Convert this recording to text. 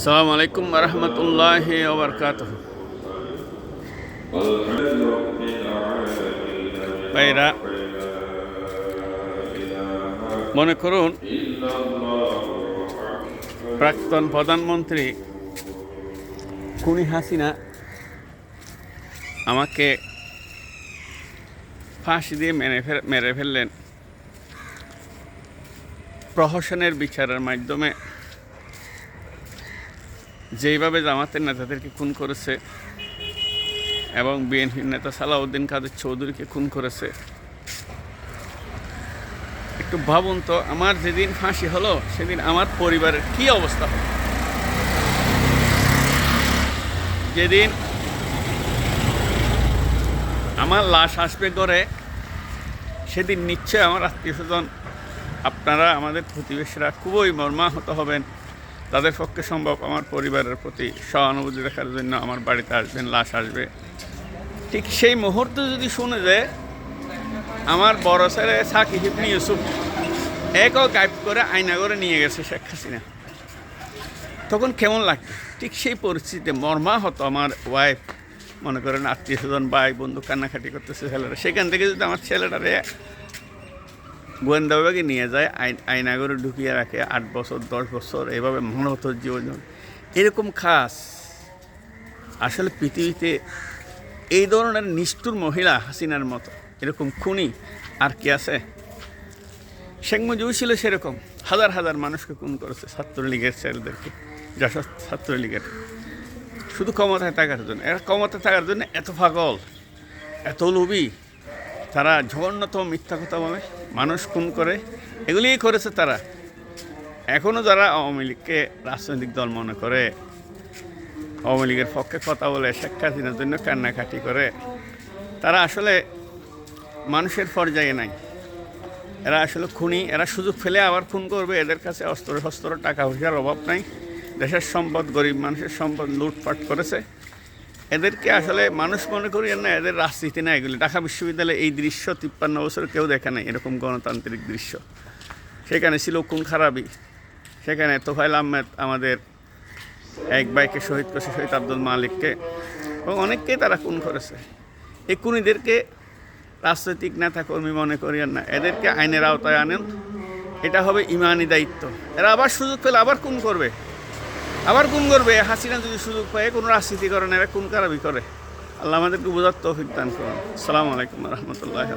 আসসালামু আলাইকুম রহমতুল্লাহ ওবরকাত ভাইরা, মনে করুন, প্রাক্তন প্রধানমন্ত্রী খুনি হাসিনা আমাকে ফাঁসি দিয়ে মেরে মেরে ফেললেন। প্রহসনের বিচারের মাধ্যমে যেইভাবে জামাতের নেতাদেরকে খুন করেছে এবং বিএনপির নেতা সালাউদ্দিন কাদের চৌধুরীকে খুন করেছে। একটু ভাবুন তো, আমার যেদিন ফাঁসি হলো, সেদিন আমার পরিবারের কি অবস্থা হলো? যেদিন আমার লাশ আসবে করে সেদিন নিশ্চয় আমার আত্মীয় স্বজন, আপনারা আমাদের প্রতিবেশীরা খুবই মর্মাহত হবেন। তাদের পক্ষে সম্ভব আমার পরিবারের প্রতি সহানুভূতি দেখার জন্য আমার বাড়িতে আসবেন, লাশ আসবে। ঠিক সেই মুহূর্তে যদি শুনে যে আমার বড় ছেলে সাকি হিপনি ইউসুফ একও গাইব করে আয়না করে নিয়ে গেছে শেখ হাসিনা। তখন কেমন লাগবে? ঠিক সেই পরিস্থিতিতে মর্মাহত আমার ওয়াইফ মনে করেন আত্মীয় স্বজন, ভাই, বন্ধু কান্নাকাটি করতেছে ছেলেরা। সেখান থেকে যদি আমার ছেলেটারে গোয়েন্দা বিভাগে নিয়ে যায় আইন আইনাগরে ঢুকিয়ে রাখে আট বছর, দশ বছর এভাবে মনত জীবন এরকম খাস। আসলে পৃথিবীতে এই ধরনের নিষ্ঠুর মহিলা হাসিনার মতো, এরকম খুনি আর কি আছে? শেখ মুজিবও ছিল সেরকম। হাজার হাজার মানুষকে খুন করেছে ছাত্রলীগের ছেলেদেরকে যশোর ছাত্রলীগের। শুধু ক্ষমতায় থাকার জন্য, এরা ক্ষমতায় থাকার জন্য এত পাগল, এত লোভী। তারা জঘন্যতম মিথ্যা কথা বলে, মানুষ খুন করে, এগুলিই করেছে তারা। এখনও যারা আওয়ামী লীগকে রাজনৈতিক দল মনে করে, আওয়ামী লীগের পক্ষে কথা বলে, শেখ হাসিনার জন্য কান্নাকাটি করে, তারা আসলে মানুষের পর্যায়ে নাই। এরা আসলে খুনি, এরা সুযোগ ফেলে আবার খুন করবে, এদের কাছে অস্ত্র শস্ত্র টাকা পয়সার অভাব নাই। দেশের সম্পদ, গরিব মানুষের সম্পদ লুটপাট করেছে। এদেরকে আসলে মানুষ মনে করি না, এদের রাজনীতি না এগুলি। ঢাকা বিশ্ববিদ্যালয়ে এই দৃশ্য তিপ্পান্ন বছর কেউ দেখে নাই, এরকম গণতান্ত্রিক দৃশ্য। সেখানে ছিল কোন খারাপই সেখানে তোফাইল আহমেদ আমাদের এক বাইকে শহীদ করেছে, শহীদ আব্দুল মালিককে। এবং অনেককেই তারা খুন করেছে। এই খুনিদেরকে রাজনৈতিক নেতা কর্মী মনে করিয়েন না, এদেরকে আইনের আওতায় আনেন। এটা হবে ইমানি দায়িত্ব। এরা আবার সুযোগ পেলে আবার খুন করবে। আবার কোন করবে। হাসিনা যদি সুযোগ পায়, কোনো রাজনীতি করে না, এরা কোন কারাবি করে? আল্লাহ আমাদেরকে বোঝার তৌফিক দান করুন। আসসালামু আলাইকুম রহমতুল্লাহ